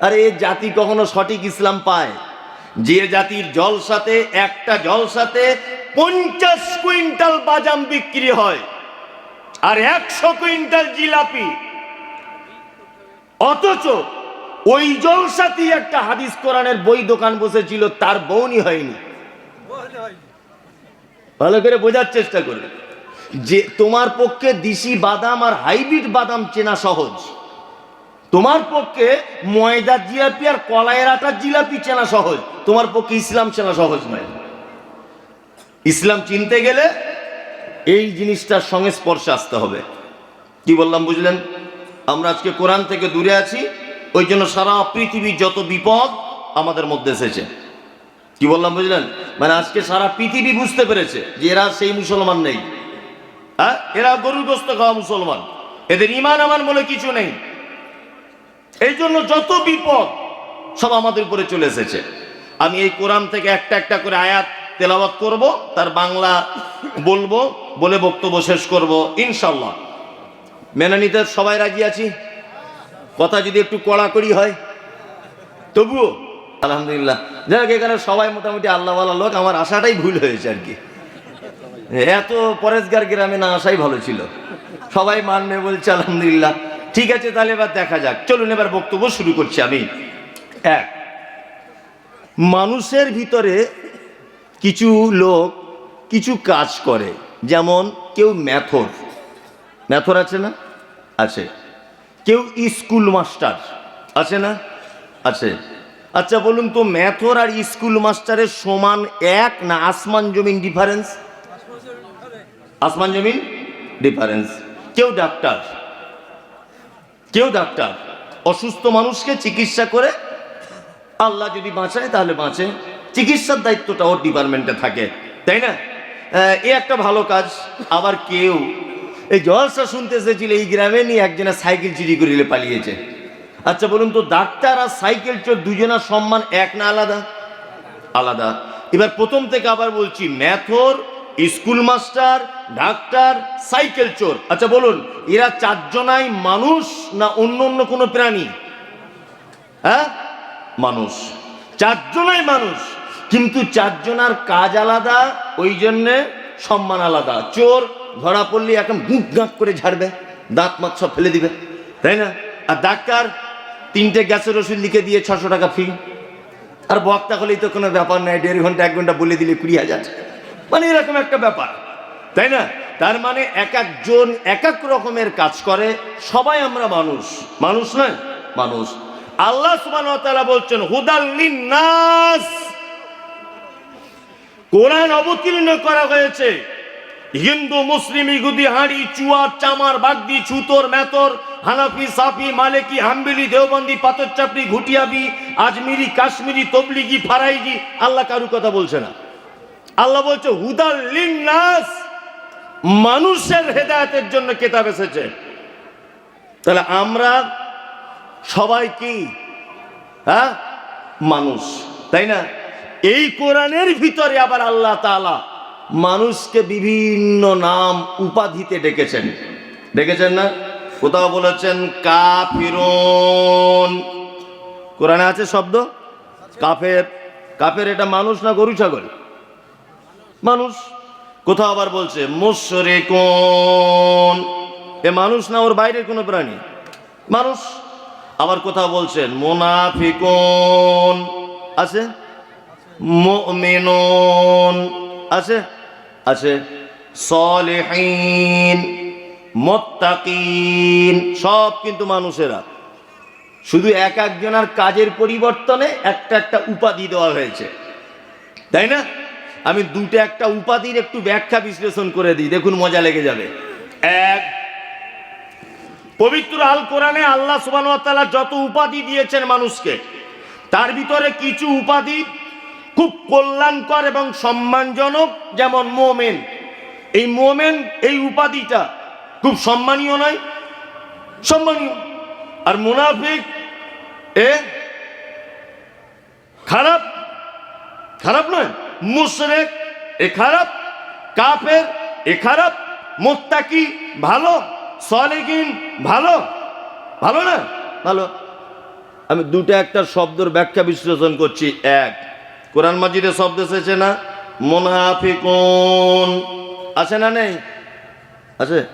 আরে এ জাতি কখনো সঠিক ইসলাম পায়? যে জাতির জলসাতে, একটা জলসাতে পঞ্চাশ কুইন্টাল বাজাম বিক্রি হয় আর একশো কুইন্টাল জিলাপি। অথচ ওই জলসাতেই একটা হাদিস কোরআনের বই দোকান বসেছিল, তার বউনি হয়নি। ভালো করে বোঝার চেষ্টা করবে। যে তোমার পক্ষে দিশি বাদাম আর হাইব্রিড বাদাম চেনা সহজ। তোমার পক্ষে ময়দার জিলাপি আর কলাইয়ের আটার জিলাপি চেনা সহজ। তোমার পক্ষে ইসলাম চেনা সহজ নয়। ইসলাম চিনতে গেলে এই জিনিসটার সঙ্গে স্পর্শে আসতে হবে। কি বললাম, বুঝলেন? আমরা আজকে কোরআন থেকে দূরে আছি, ওই জন্য সারা পৃথিবীর যত বিপদ আমাদের মধ্যে এসেছে। কি বললাম, বুঝলেন? মানে আজকে সারা পৃথিবী বুঝতে পেরেছে যে এরা সেই মুসলমান নেই। হ্যাঁ? এরা গরুর গোস্ত খাওয়া মুসলমান। এদের ইমান আমার বলে কিছু নেই। এই জন্য যত বিপদ সব আমাদের উপরে চলে এসেছে। আমি এই কোরআন থেকে একটা একটা করে আয়াত তেলাওয়াত করব, তার বাংলা বলব, বলে বক্তব্য শেষ করব ইনশাল্লাহ মেনে নিতে সবাই রাজি আছি? কথা যদি একটু কড়াকড়ি হয়, তবুও। আলহামদুলিল্লাহ। যাই হোক, এখানে সবাই মোটামুটি আল্লাহওয়ালা লোক, আমার আশাটাই ভুল হয়েছে আর কি। এত পরেশগার গ্রামে না আসাই ভালো ছিল। সবাই মানবে বলছে, আলহামদুলিল্লাহ। ঠিক আছে, তাহলে এবার দেখা যাক। চলুন, এবার বক্তব্য শুরু করছি আমি। এক, মানুষের ভিতরে কিছু লোক কিছু কাজ করে। যেমন কেউ ম্যাথর। ম্যাথর আছে না? আছে। কেউ স্কুল মাস্টার। আছে না? আছে। আচ্ছা বলুন তো, ম্যাথর আর স্কুল মাস্টারের সমান এক না আসমান জমিন ডিফারেন্স আসমান জমিন ডিফারেন্স কেউ ডাক্তার। কেউ ডাক্তার, অসুস্থ মানুষকে চিকিৎসা করে আল্লাহ যদি বাঁচায় তাহলে বাঁচে। চিকিৎসার দায়িত্বটা ওর ডিপার্টমেন্টে থাকে, তাই না? এ একটা ভালো কাজ, আবার কেউ। এই জলসা শুনতে এসেছিল এই গ্রামে নিয়ে একজনে সাইকেল চুরি করিলে পালিয়েছে। আচ্ছা বলুন তো, ডাক্তার আর সাইকেল চোর দুজনের সম্মান এক না আলাদা? আলাদা। এবার প্রথম থেকে আবার বলছি, ম্যাথর স্কুল মাস্টার, ডাক্তার, সাইকেল চোর। আচ্ছা বলুন, এরা চারজনাই মানুষ না অন্য অন্য কোনো প্রাণী? হ্যাঁ? মানুষ। চারজনাই মানুষ। কিন্তু চারজনার কাজ আলাদা, ওই জন্যে সম্মান আলাদা। চোর ধরা পড়লে এখন গুঁক গাঁক করে ঝাড়বে, দাঁত মাত সব ফেলে দিবে, তাই না? আর ডাক্তার তিনটে গ্যাসের ওষুধ লিখে দিয়ে ছশো টাকা ফি আর বক্তা হলেই তো কোনো ব্যাপার নাই, দেড় ঘণ্টা, এক ঘণ্টা বলে দিলে কুড়ি হাজার। মানে এরকম একটা ব্যাপার। তাই না? তার মানে এক একজন এক এক রকমের কাজ করে, সবাই আমরা মানুষ। মানুষ নয়, মানুষ। আল্লাহ ওয়া বলছেন নাস কোরআন অবতীর্ণ করা হয়েছে। হিন্দু, মুসলিম ইগুদি হাঁড়ি, চুয়ার, চামার, বাগদি, ছুতর মেতর হানাফি, সাফি, মালেকি, হাম্বিলি, দেওবন্দি পাথর চাপড়ি ঘুটিয়াবি, আজমিরি, কাশ্মীরি, তবলিগি, ফারাইজি, আল্লাহ কারু কথা বলছে না। আল্লাহ বলছে, হুদাল নাস মানুষের হেদায়তের জন্য কেতাব এসেছে। তাহলে আমরা সবাই কি? হ্যাঁ? মানুষ, তাই না? এই কোরআনের ভিতরে আবার আল্লাহ তাআলা মানুষকে বিভিন্ন নাম উপাধিতে ডেকেছেন। ডেকেছেন না? কোথাও বলেছেন, কাফিরুন। কোরআনে আছে শব্দ? কাফের। কাফের এটা মানুষ না গরু ছাগল? মানুষ কোথাও আবার বলছে, মুশরিকুন। এ মানুষ না, ওর বাইরের কোনো প্রাণী। মানুষ আবার কোথাও বলছেন মুনাফিকুন। আছে? মুমিনুন। আছে? আছে। সলিহিন, মুত্তাকিন, সব কিন্তু মানুষেরা। শুধু এক একজনের কাজের পরিবর্তনে একটা একটা উপাধি দেওয়া হয়েছে। তাই না? আমি দুটো একটা উপাধির একটু ব্যাখ্যা বিশ্লেষণ করে দিই, দেখুন মজা লেগে যাবে। এক, পবিত্র আল কোরআনে আল্লাহ সুবহানাহু যত উপাধি দিয়েছেন মানুষকে, তার ভিতরে কিছু উপাধি খুব কল্যাণকর এবং সম্মানজনক, যেমন মোমেন। এই মোমেন, এই উপাধিটা খুব সম্মানীয় নয়, সম্মানীয়। আর মুনাফিক, এ, খারাপ খারাপ নয়। মুশরেক, এ খারাপ। কাফের, এ খারাপ। মোত্তাকি, ভালো। সলেগিন ভালো। ভালো না? ভালো। আমি দুটো একটা শব্দের ব্যাখ্যা বিশ্লেষণ করছি। এক, কোরআন মাজিদে শব্দ এসেছে না? মোনাফিকুন। আছে না নেই? আছে।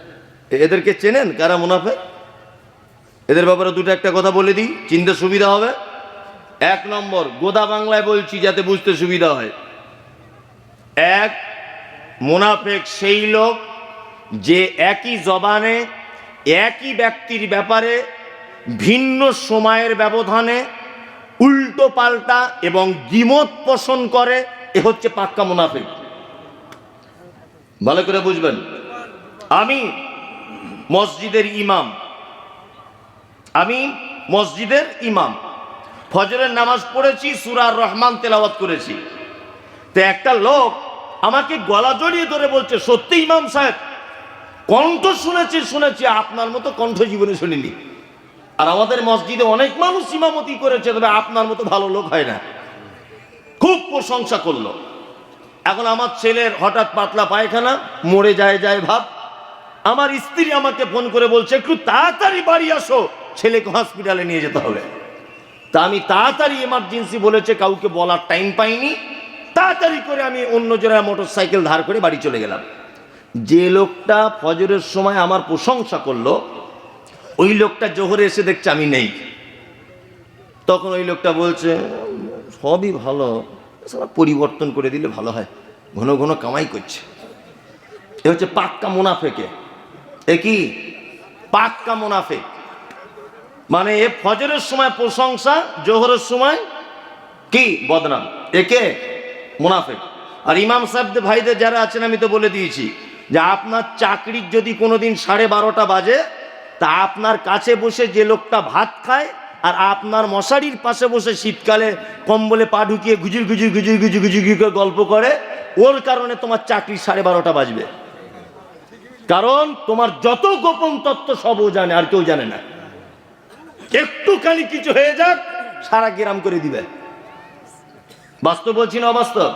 এদেরকে চেনেন? কারা মুনাফে এদের ব্যাপারে দুটো একটা কথা বলে দিই। চিনতে সুবিধা হবে। এক নম্বর, গোদা বাংলায় বলছি যাতে বুঝতে সুবিধা হয়। এক মুনাফেক সেই লোক যে একই জবানে, একই ব্যক্তির ব্যাপারে ভিন্ন সময়ের ব্যবধানে উল্টো পাল্টা এবং দ্বিমত পোষণ করে, এ হচ্ছে পাক্কা মুনাফেক। ভালো করে বুঝবেন। আমি মসজিদের ইমাম। আমি মসজিদের ইমাম। ফজরের নামাজ পড়েছি সুরার রহমান তেলাওয়াত করেছি। তো একটা লোক আমাকে গলা জড়িয়ে ধরে বলছে, সত্যি ইমাম সাহেব, কণ্ঠ শুনেছি শুনেছি, আপনার মতো কণ্ঠ জীবনে শুনিনি। আর আমাদের মসজিদে অনেক মানুষ ইমামতি করেছে, তবে আপনার মতো ভালো লোক হয় না। খুব প্রশংসা করল। এখন আমার ছেলের হঠাৎ পাতলা পায়খানা, মরে যায় যায় ভাব। আমার স্ত্রী আমাকে ফোন করে বলছে, একটু তাড়াতাড়ি বাড়ি আসো, ছেলেকে হসপিটালে নিয়ে যেতে হবে। তা আমি তাড়াতাড়ি এমার্জেন্সি বলেছে, কাউকে বলার টাইম পাইনি। তাড়াতাড়ি করে আমি অন্য জনের মোটর সাইকেল ধার করে বাড়ি চলে গেলাম। যে লোকটা ফজরের সময় আমার প্রশংসা করল, ওই লোকটা জোহরে এসে দেখছে আমি নেই। তখন ওই লোকটা বলছে, সবই ভালো পরিবর্তন করে দিলে ভালো হয়। ঘন ঘন কামাই করছে। এ হচ্ছে পাক্কা মুনাফেকে। এ কি? পাক্কা মুনাফেক মানে এ ফজরের সময় প্রশংসা, জোহরের সময় কি? বদনাম। একে মুনাফেক। আর ইমাম সাহেবদের ভাইদের যারা আছেন, আমি তো বলে দিয়েছি যে আপনার চাকরির যদি কোনোদিন সাড়ে বারোটা বাজে, তা আপনার কাছে বসে যে লোকটা ভাত খায় আর আপনার মশারির পাশে বসে শীতকালে কম্বলে পা ঢুকিয়ে গুজুর গুজুর গুজুর গুজু গুজুর গুজুর করে গল্প করে, ওর কারণে তোমার চাকরি সাড়ে বারোটা বাজবে। কারণ তোমার যত গোপন তত্ত্ব সব ও জানে, আর কেউ জানে না। একটুখানি কিছু হয়ে যাক, সারা গ্রাম করে দিবে। বাস্তব বলছি না অবাস্তব?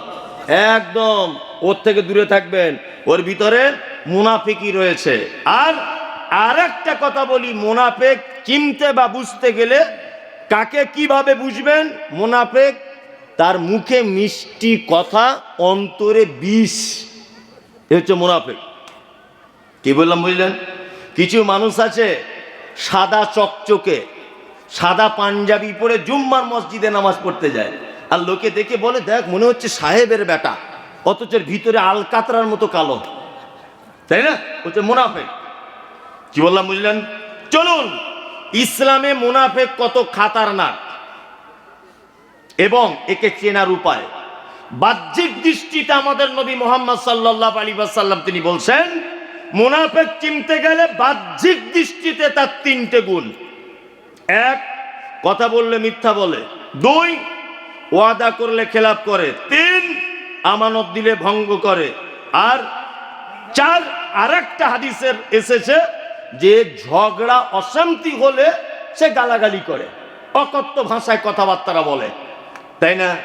একদম, ওর থেকে দূরে থাকবেন। ওর ভিতরে মুনাফিকই রয়েছে। আর আর একটা কথা বলি, মুনাফেক চিনতে বা বুঝতে গেলে কাকে কীভাবে বুঝবেন? মোনাফেক তার মুখে মিষ্টি কথা অন্তরে বিষ। এ হচ্ছে মোনাফেক। কি বললাম বুঝলেন? কিছু মানুষ আছে সাদা চকচকে, সাদা পাঞ্জাবি পরে জুম্মার মসজিদে নামাজ পড়তে যায়। আর লোকে দেখে বলে, দেখ, মনে হচ্ছে সাহেবের বেটা, অথচ ভিতরে আলকাতরার মতো কালো। তাই না? হচ্ছে মুনাফেক। কি বললাম, বুঝলেন? চলুন, ইসলামে মুনাফেক কত খাতারনাক, এবং একে চেনার উপায়। বাহ্যিক দৃষ্টিতে আমাদের নবী মোহাম্মদ সাল্লাহ আলী সাল্লাম তিনি বলছেন, মুনাফেক চিনতে গেলে বাহ্যিক দৃষ্টিতে তার তিনটে গুণ। এক, কথা বললে মিথ্যা বলে। দুই ওয়াদা করলে খেলাপ করে, তিন, আমানত দিলে ভঙ্গ করে। আর চার আর একটা হাদিসের এসেছে যে ঝগড়া অশান্তি হলে সে গালাগালি করে, অকথ্য ভাষায় কথাবার্তা বলে। তাই না?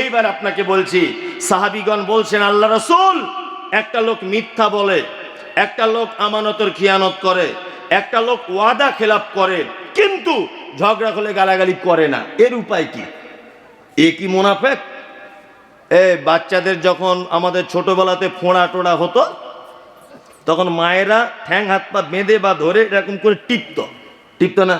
এইবার আপনাকে বলছি, সাহাবিগণ বলছেন, আল্লাহ রসুল, একটা লোক মিথ্যা বলে, একটা লোক আমানতের খিয়ানত করে, একটা লোক ওয়াদা খেলাপ করে, কিন্তু ঝগড়া হলে গালাগালি করে না। এর উপায় কি? এ কি মুনাফেক? এ, বাচ্চাদের যখন আমাদের ছোটবেলাতে ফোঁড়া টোড়া হতো, তখন মায়েরা ঠ্যাং, হাত, পা বেঁধে বা ধরে এরকম করে টিপত। টিপত না?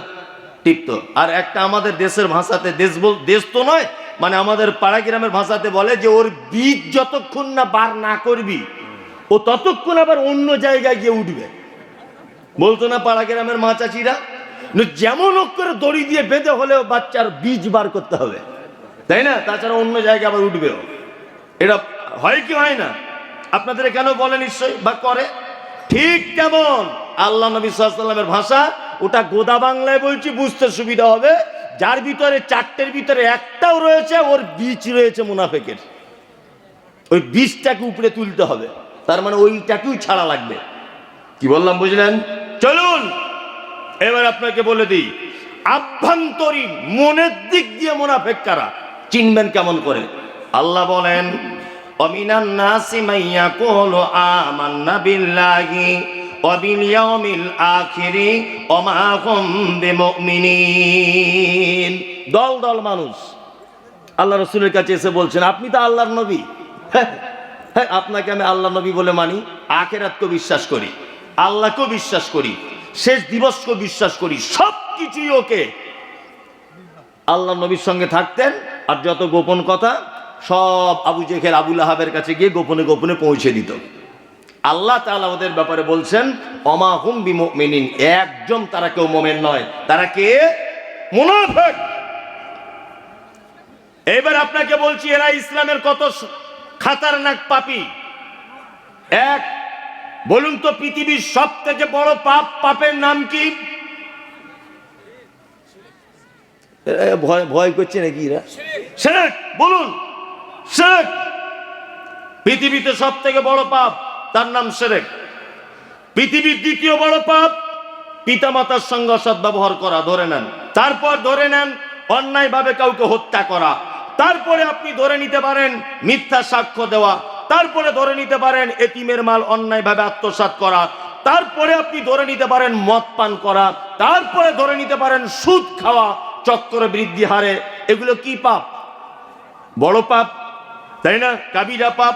টিপত। আর একটা আমাদের দেশের ভাষাতে দেশ বল, দেশ তো নয় মানে আমাদের পাড়া গ্রামের ভাষাতে বলে যে, ওর বীজ যতক্ষণ না বার না করবি, ও ততক্ষণ আবার অন্য জায়গায় গিয়ে উঠবে। বলতো না পাড়া গ্রামের মা চাচিরা? যেমন হোক করে দড়ি দিয়ে বেঁধে হলেও বাচ্চার বীজ বার করতে হবে। তাই না? তাছাড়া অন্য জায়গায় আবার উঠবেও। এটা হয় কি হয় না? আপনাদের কেন বলে নিশ্চয়ই বা করে? ঠিক তেমন। আল্লাহ নবী সাল্লামের ভাষা, ওটা গোদা বাংলায় বলছি, বুঝতে সুবিধা হবে। যার ভিতরে চারটের ভিতরে একটাও রয়েছে, ওর বীজ রয়েছে মুনাফেকের। ওই বীজটাকে উপরে তুলতে হবে। তার মানে ওইটাকেও ছাড়া লাগবে। কি বললাম, বুঝলেন? চলুন। এবার আপনাকে বলে দিই, আভ্যন্তরীণ, মনের দিক দিয়ে মুনাফেক কারা চিনবেন কেমন করে? আল্লাহ বলেন, অমিনান নাসি মাইয়া কোলো আমান্না বিল্লাহি ওয়াবিল ইয়াউমিল আখিরি ওমা বিমুমিনিন। দল দল মানুষ। আল্লাহ রসুলের কাছে এসে বলছেন, আপনি তো আল্লাহর নবী। হ্যাঁ হ্যাঁ আপনাকে আমি আল্লাহ নবী বলে মানি। আখেরাতকে বিশ্বাস করি, আল্লাহকেও বিশ্বাস করি, শেষ দিবসকেও বিশ্বাস করি সব কিছুই ওকে। আল্লাহ নবীর সঙ্গে থাকতেন আর যত গোপন কথা, সব আবু জেখের আবুল আহাবের কাছে গিয়ে গোপনে গোপনে পৌঁছে দিত। আল্লাহ তাআলা ওদের ব্যাপারে বলছেন অমা হুম বিমিন একজন তারা কেউ মোমেন নয়, তারা কে? মুনাফেক। এবার আপনাকে বলছি, এরা ইসলামের কত খাতারনাক পাপী। এক, বলুন তো পৃথিবীর সব থেকে বড় পাপ, পাপের নাম কি এ, ভয় ভয় করছে নাকি এরা? শেখ বলুন। শেখ পৃথিবীতে সব থেকে বড় পাপ, তার নাম সেরেক পৃথিবীর দ্বিতীয় বড় পাপ, পিতামাতার সঙ্গে সদ্ব্যবহার করা, ধরে নেন। তারপর ধরে নেন, অন্যায়ভাবে কাউকে হত্যা করা। তারপরে আপনি ধরে নিতে পারেন, মিথ্যা সাক্ষ্য দেওয়া। তারপরে ধরে নিতে পারেন, এতিমের মাল অন্যায়ভাবে আত্মসাৎ করা। তারপরে আপনি ধরে নিতে পারেন, মদ পান করা। তারপরে ধরে নিতে পারেন, সুদ খাওয়া। চক্র বৃদ্ধি হারে। এগুলো কি পাপ? বড় পাপ, তাই না? কাবিরা পাপ,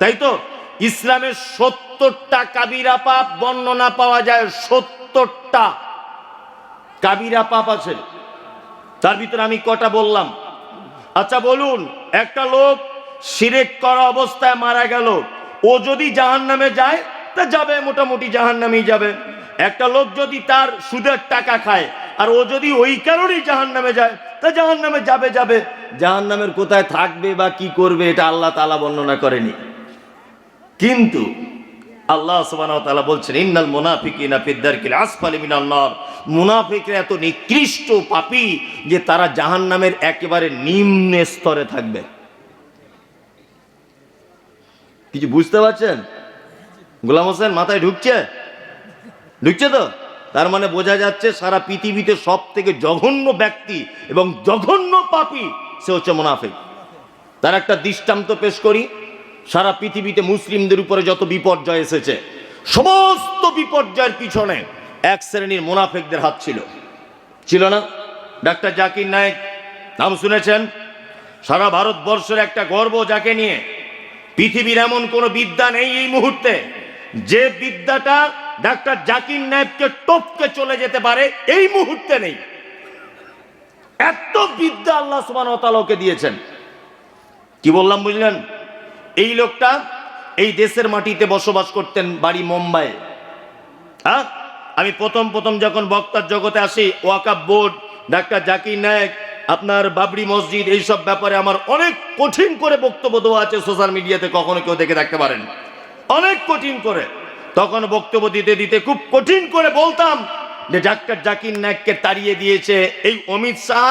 তাই তো? ইসলামের সত্তরটা কাবিরা পাপ, বর্ণনা পাওয়া যায় সত্তরটা কাবিরা পাপ আছে। তার ভিতরে আমি কটা বললাম। আচ্ছা বলুন, একটা লোক সিরেক করা অবস্থায় মারা গেল। ও যদি জাহান নামে যায়, তা যাবে, মোটামুটি জাহান নামেই যাবে। একটা লোক যদি তার সুদের টাকা খায় আর ও যদি ওই কারণেই জাহান নামে যায়, তা জাহান নামে যাবে যাবে। জাহান নামের কোথায় থাকবে বা কি করবে, এটা আল্লাহ তালা বর্ণনা করেনি। কিন্তু আল্লাহ তাআলা বলছেন, ইন্নাল মুনাফিকিনা ফিদ্দারকিল আসফালি মিনান নার। মুনাফিকরা এত নিকৃষ্ট পাপী যে তারা জাহান্নামের একেবারে নিম্ন স্তরে থাকবে। কিছু বুঝতে পারছেন? গোলাম হোসেন, মাথায় ঢুকছে? ঢুকছে তো? তার মানে বোঝা যাচ্ছে সারা পৃথিবীতে সব থেকে জঘন্য ব্যক্তি এবং জঘন্য পাপী সে হচ্ছে মুনাফিক। তার একটা দৃষ্টান্ত পেশ করি, সারা পৃথিবীতে মুসলিমদের উপরে যত বিপর্যয় এসেছে, সমস্ত বিপর্যয়ের পিছনে এক শ্রেণির মুনাফেকদের হাত ছিল। ছিল না? ডাক্তার জাকির নায়েক, নাম শুনেছেন? সারা ভারতবর্ষের একটা গর্ব যাকে নিয়ে পৃথিবীর এমন কোনো বিদ্যা নেই এই মুহূর্তে। যে বিদ্যাটা ডাক্তার জাকির নায়েবকে টপকে চলে যেতে পারে, এই মুহূর্তে নেই। এত বিদ্যা আল্লাহ সুবান ওকে দিয়েছেন। কি বললাম বুঝলেন? এই লোকটা এই দেশের মাটিতে বসবাস করতেন বাড়ি মুম্বাই। হ্যাঁ? আমি প্রথম প্রথম যখন বক্তার জগতে আসি, ওয়াকাব বোর্ড, ডাক্তার জাকির নায়েক, আপনার বাবরি মসজিদ, এইসব ব্যাপারে আমার অনেক কঠিন করে বক্তব্য দেওয়া আছে সোশ্যাল মিডিয়াতে, কখনো কেউ দেখে থাকতে পারেন। অনেক কঠিন করে। তখন বক্তব্য দিতে দিতে খুব কঠিন করে বলতাম যে ডাক্তার জাকির নায়েককে তাড়িয়ে দিয়েছে এই অমিত শাহ,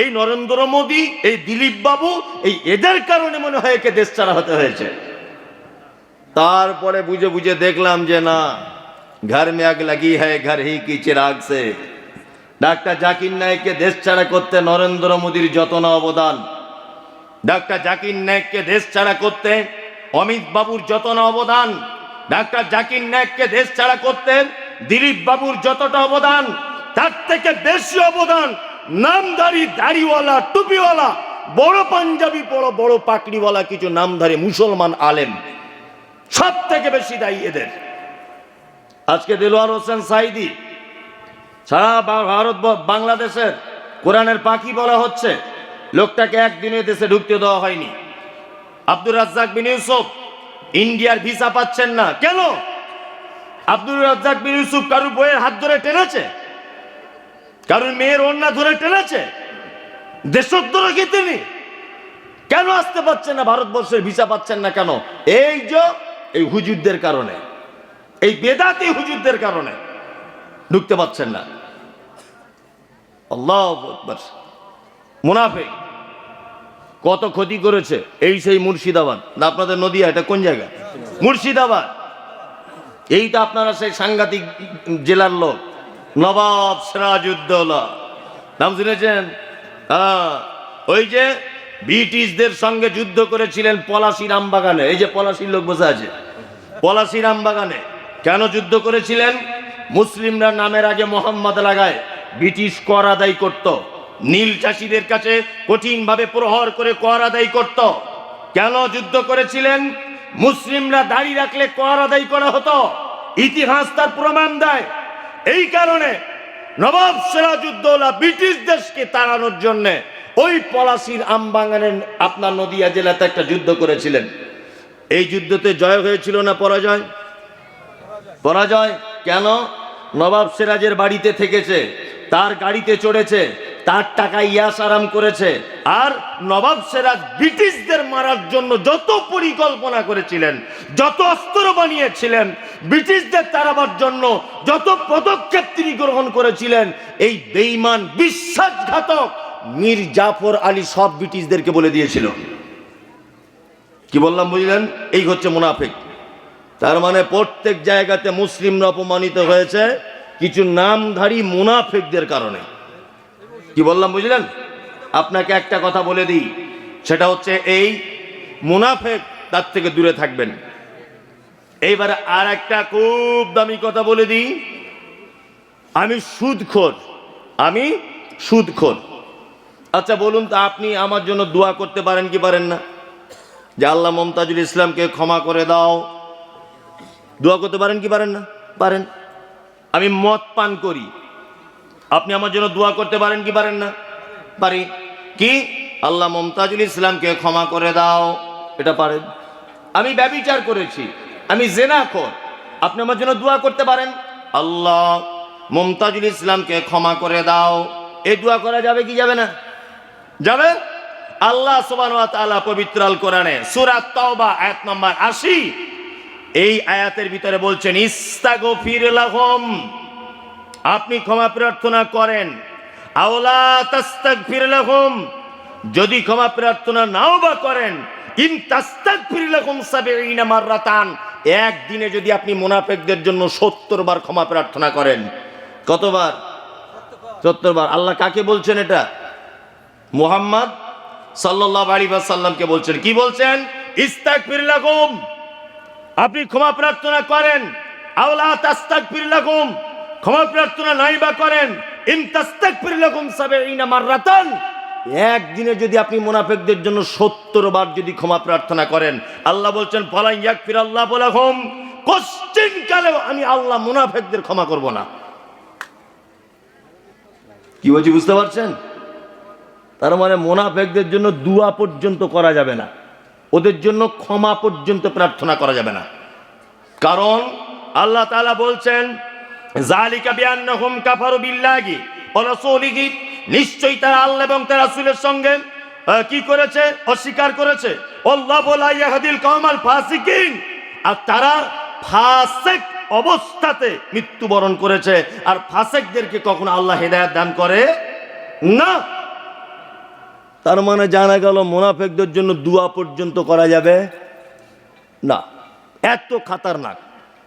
এই নরেন্দ্র মোদী, এই দিলীপ বাবু, এই এদের কারণে মনে হয় একে দেশ ছাড়া হতে হয়েছে। তারপরে বুঝে বুঝে দেখলাম যে না, ঘর মে আগ লাগি হ্যায়, ঘর হি কি চিরাগ সে। ডাক্তার জাকির নায়েককে দেশ ছাড়া করতে নরেন্দ্র মোদীর যত না অবদান, ডাক্তার জাকির নায়েককে দেশ ছাড়া করতে অমিত বাবুর যত না অবদান ডাক্তার জাকির নায়েককে দেশ ছাড়া করতেন দিলীপ বাবুর যতটা অবদান, তার থেকে বেশি অবদান নামধারী দাড়িওয়ালা, টুপিওয়ালা, বড় পাঞ্জাবি বড় বড় পাকড়িওয়ালা কিছু নামধারী মুসলমান আলেম। সব থেকে বেশি দায়ী এদের। আজকে দেলোয়ার হোসেন সাইদি, সারা ভারত বাংলাদেশের কোরআনের পাখি বলা হচ্ছে, লোকটাকে একদিনে দেশে ঢুকতে দেওয়া হয়নি। আব্দুর রাজ্জাক বিন ইউসুফ ইন্ডিয়ার ভিসা পাচ্ছেন না। কেন? আব্দুর রাজ্জাক বিন ইউসুফ কারুর বইয়ের হাত ধরে টেনেছে? কারুর মেয়ের অন্যা ধরে টেনেছে? দেশদ্রোহী তিনি? কেন আসতে পারছেন না? ভারতবর্ষের ভিসা পাচ্ছেন না কেন? এই যে, এই হুজুরদের কারণে, এই বেদাতি হুজুরদের কারণে ঢুকতে পাচ্ছেন না। আল্লাহ মুনাফিক। কত ক্ষতি করেছে? এই সেই মুর্শিদাবাদ। আপনাদের নদীয়া, এটা কোন জায়গা? মুর্শিদাবাদ। এইটা আপনারা সেই সাংঘাতিক জেলার লোক। নবাব সিরাজউদ্দৌলা। নাম শুনেছেন? হ্যাঁ। ওই যে ব্রিটিশদের সঙ্গে যুদ্ধ করেছিলেন পলাশি রামবাগানে। এই যে পলাশির লোক বসে আছে। পলাশি রামবাগানে। কেন যুদ্ধ করেছিলেন? মুসলিমরা নামের আগে মোহাম্মদ লাগায় ব্রিটিশ কর আদায় করত। নীল চাষিদের কাছে কঠিনভাবে প্রহর করে কর আদায় করত। কেন যুদ্ধ করেছিলেন? মুসলিমরা দাঁড়িয়ে রাখলে কর আদায় করা হতো। ইতিহাস তার প্রমাণ দেয়। এই কারণে নবাব সিরাজউদ্দৌলা ব্রিটিশ দেশকে তাড়ানোর জন্য ওই পলাশির আমবাগানের আপনার নদিয়া জেলাতে একটা যুদ্ধ করেছিলেন। এই যুদ্ধতে জয় হয়েছিল না পরাজয়? পরাজয় কেন? নবাব সিরাজের বাড়িতে থেকেছে, তার গাড়িতে চড়েছে তার টাকা ইয়াস আরাম করেছে। আর নবাব সেরাজ ব্রিটিশদের মারার জন্য যত পরিকল্পনা করেছিলেন, যত অস্ত্র বানিয়েছিলেন, ব্রিটিশদের তাড়াবার জন্য যত পদক্ষেপ তিনি গ্রহণ করেছিলেন, এই বেইমান বিশ্বাসঘাতক মীর জাফর আলী সব ব্রিটিশদেরকে বলে দিয়েছিল। কি বললাম বুঝলেন? এই হচ্ছে মুনাফিক। তার মানে প্রত্যেক জায়গাতে মুসলিমরা অপমানিত হয়েছে, কিছু নামধারী মুনাফিকদের কারণে। কি বললাম বুঝলেন? আপনাকে একটা কথা বলে দিই। সেটা হচ্ছে এই মুনাফেক তার থেকে দূরে থাকবেন। এইবার আর একটা খুব দামি কথা বলে দিই। আমি সুদখোর। আমি সুদখোর। আচ্ছা বলুন তো আপনি আমার জন্য দোয়া করতে পারেন কি পারেন না? যে আল্লাহ মমতাজুল ইসলামকে ক্ষমা করে দাও। দোয়া করতে পারেন কি পারেন না? পারেন। আমি মদ পান করি। আপনি আমার জন্য দোয়া করতে পারেন কি পারেন না? পারি। কি? আল্লাহ মমতাজুল ইসলামকে ক্ষমা করে দাও। এটা পারেন। আমি ব্যবিচার করেছি। আমি জেনা কর। আপনি আমার জন্য দোয়া করতে পারেন? আল্লাহ মমতাজুল ইসলামকে ক্ষমা করে দাও। এই দোয়া করা যাবে কি যাবে না? যাবে? আল্লাহ তাআলা পবিত্র কোরআনে সূরা তাওবা আয়াত নাম্বার 80 এই আয়াতের ভিতরে বলছেন, ইস্তাগফির লাহুম। আপনি ক্ষমা প্রার্থনা করেন। আওলা তাস্তাগফির লাহুম, যদি ক্ষমা প্রার্থনা নাও বা করেন, ইন তাস্তাগফির লাহুম 70 মাররাতান, একদিনে যদি আপনি মুনাফিকদের জন্য 70 বার ক্ষমা প্রার্থনা করেন। কতবার? 70 বার আল্লাহ কাকে বলছেন এটা? মুহাম্মদ সাল্লাল্লাহু আলাইহি ওয়াসাল্লামকে বলছেন। কি বলছেন? ইস্তাগফির লাকুম আপনি ক্ষমা প্রার্থনা করেন। আওলা তাস্তাগফির লাকুম ক্ষমা প্রার্থনা নাই বা করেন, ইন তাস্তাগফির লাকুম 70 মাররাতান। একদিনে যদি আপনি মুনাফিকদের জন্য 70 বার যদি ক্ষমা প্রার্থনা করেন, আল্লাহ বলছেন ফলাই ইয়াগফির আল্লাহ বলাহুম কোশ্চিন কালেও আমি আল্লাহ মুনাফিকদের ক্ষমা করব না। কি বলছি বুঝতে পারছেন? তার মানে মোনাফেকদের জন্য দুয়া পর্যন্ত করা যাবে না। ওদের জন্য ক্ষমা পর্যন্ত প্রার্থনা করা যাবে না। কারণ আল্লাহ তাআলা বলছেন জালিকা বিআন্নাহুম কাফারু বিল্লাহি ওয়া রাসূলিহি। নিশ্চয়ই তারা আল্লাহ এবং তার রাসূলের সঙ্গে কি করেছে? অস্বীকার করেছে। আল্লাহু লা ইয়াহদিল কওমাল আর তারা ফাসিক অবস্থাতে মৃত্যুবরণ করেছে। আর ফাসিকদেরকে কখনো আল্লাহ হেদায়েত দান করে না। তার মানে জানা গেল মোনাফেকদের জন্য দুয়া পর্যন্ত করা যাবে না। এত খাতারনাক।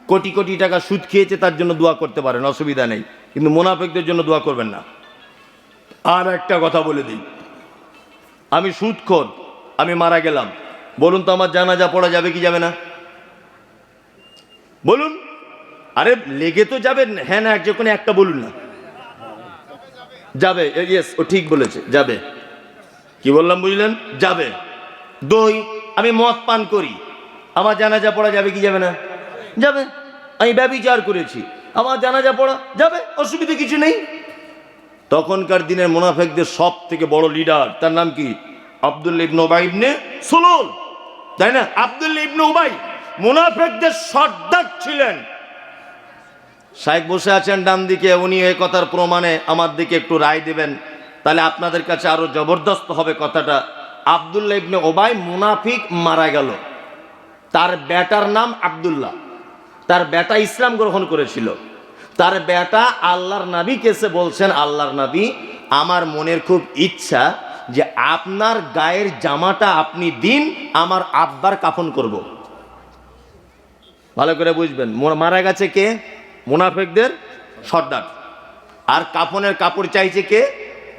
কোটি কোটি টাকা সুদ খেয়েছে, তার জন্য দোয়া করতে পারেন, অসুবিধা নেই। কিন্তু মোনাফেকদের জন্য দোয়া করবেন না। আর একটা কথা বলে দিই। আমি সুদখোর, আমি মারা গেলাম। বলুন তো আমার জানাজা পড়া যাবে কি যাবে না? বলুন। আরে, লেগে তো যাবেন হ্যাঁ না যে কোনো একটা বলুন না। যাবে ইয়েস ও ঠিক বলেছে, যাবে। কি বললাম, বুঝলেন? যাবে। দই, আমি মদ পান করি। আমার জানাজা পড়া যাবে কি যাবে না? যাবে? আমি ব্যবিচার করেছি। আমার জানাজা পড়া যাবে? অসুবিধা কিছু নেই। তখনকার দিনের মোনাফেকদের সব থেকে বড় লিডার তার নাম কি? আব্দুল্লা ইবনে ওবাই ইবনে তাই না? আব্দুল্লা ইবনে ওবাই মোনাফেকদের সর্দার ছিলেন। শাহেক বসে আছেন ডান দিকে, উনি এই কথার প্রমাণে আমার দিকে একটু রায় দেবেন। তাহলে আপনাদের কাছে আরও জবরদস্ত হবে কথাটা। আবদুল্লাহ ইবনে ওবাই মুনাফিক মারা গেল। তার বেটার নাম আব্দুল্লাহ। তার বেটা ইসলাম গ্রহণ করেছিল। তার বেটা আল্লাহর নবী কেসে বলছেন, আল্লাহর নবী, আমার মনের খুব ইচ্ছা যে আপনার গায়ের জামাটা আপনি দিন, আমার আব্বার কাফন করব। ভালো করে বুঝবেন মারা গেছে কে? মুনাফেকদের সর্দার। আর কাফনের কাপড় চাইছে কে?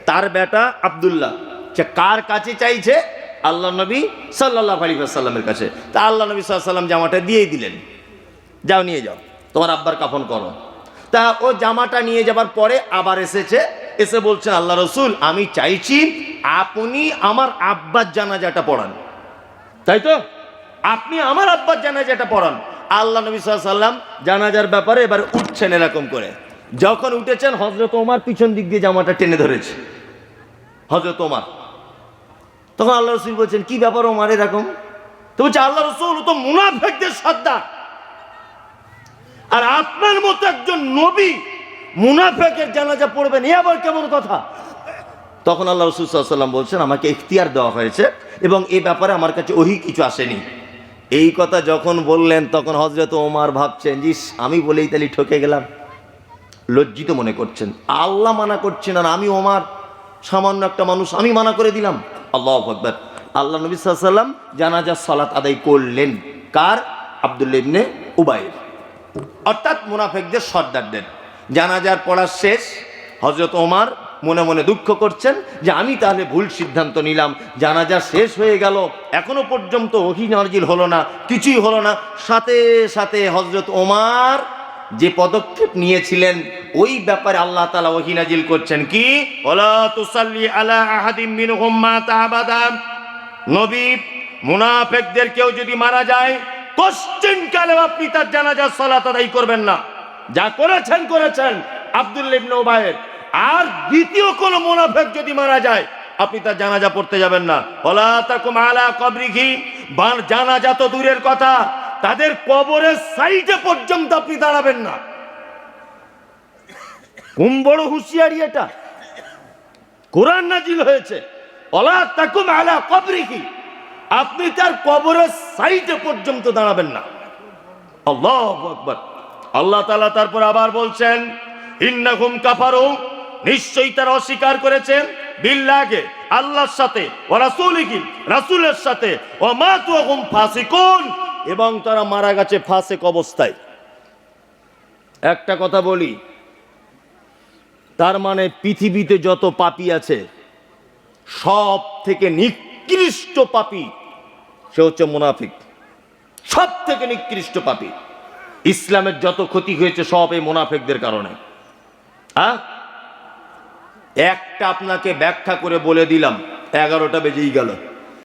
তার বেটা আব্দুল্লাহ। সে কার কাছে চাইছে? আল্লাহ নবী সাল্লাহ আলী সাল্লামের কাছে। তা আল্লাহ নবী সাল্লাম জামাটা দিয়েই দিলেন। যাও নিয়ে যাও। তোমার আব্বার কাফন করো। তা ও জামাটা নিয়ে যাবার পরে আবার এসেছে এসে বলছেন আল্লাহ রসুল আমি চাইছি আপনি আমার আব্বার জানাজাটা পড়ান। তাই তো? আপনি আমার আব্বার জানাজাটা পড়ান। আল্লাহ নবী সাল্লাম জানাজার ব্যাপারে এবার উঠছেন এরকম করে। যখন উঠেছেন হজরত ওমার পিছন দিক দিয়ে জামাটা টেনে ধরেছে। হজরত ওমার। তখন আল্লাহ রসুল বলছেন কি ব্যাপার ওমার এরকম? তো বলছে আল্লাহ রসুল ও তো মুনাফেকদের সর্দার আর আপনার মতো একজন নবী মুনাফেকের জানাজা পড়বেন, এ আবার কেমন কথা? তখন আল্লাহ রসুল সাল্লাম বলছেন, আমাকে ইখতিয়ার দেওয়া হয়েছে এবং এই ব্যাপারে আমার কাছে ওহি কিছু আসেনি। এই কথা যখন বললেন, তখন হজরত ওমার ভাবছেন জিস আমি বলেই তাহলে ঠকে গেলাম। লজ্জিত মনে করছেন, আল্লাহ মানা করছেন আর আমি ওমার, সামান্য একটা মানুষ, আমি মানা করে দিলাম। আল্লাহ আকবর। আল্লাহ নবী সাল্লাম জানাজা সালাত আদায় করলেন, কার? আবদুল্লা ইবনে উবাইর। অর্থাৎ মুনাফেকদের সর্দারদের জানাজার পড়া শেষ হজরত ওমার মনে মনে দুঃখ করছেন যে আমি তাহলে ভুল সিদ্ধান্ত নিলাম, জানাজা শেষ হয়ে গেল, এখনও পর্যন্ত ওহি নাজিল হলো না, কিছুই হলো না। সাথে সাথে হজরত ওমার যে পদক্ষেপ নিয়েছিলেন, ওই ব্যাপারে আল্লাহ তালা ওহি নাজিল করছেন কি? নবী, মুনাফেকদের কেউ যদি মারা যায় কালে আপনি তার জানাজার সালাত আদায় করবেন না। যা করেছেন করেছেন, আব্দুল ইবনে আর দ্বিতীয় কোন মুনাফেক যদি মারা যায়, আপনি তার জানাজা পড়তে যাবেন না। ওলা তাকুম আলা কবরিহি জানাজা তো দূরের কথা, তাদের কবরের সাইডে পর্যন্ত আপনি দাঁড়াবেন না। কোন বড় হুঁশিয়ারি এটা? কোরআন নাজিল হয়েছে। অলা তাকুম আলা কবরিহি আপনি তার কবরের সাইডে পর্যন্ত দাঁড়াবেন না। আল্লাহ আকবার। আল্লাহ তাআলা তারপর আবার বলছেন, ইন্নাহুম কাফারু। নিশ্চয়ই তারা অস্বীকার করেছেন বিল্লাহকে আল্লাহর সাথে ও রাসূলিহি, রাসূলের সাথে। ও মাতুহুম ফাসিকুন। এবং তারা মারা গেছে ফাসিক অবস্থায়। একটা কথা বলি, তার মানে পৃথিবীতে যত পাপী আছে সব থেকে নিকৃষ্ট পাপী সে হচ্ছে মোনাফিক। সব থেকে নিকৃষ্ট পাপি। ইসলামের যত ক্ষতি হয়েছে সব এই মোনাফিকদের কারণে। হ্যাঁ? একটা আপনাকে ব্যাখ্যা করে বলে দিলাম, এগারোটা বেজেই গেল।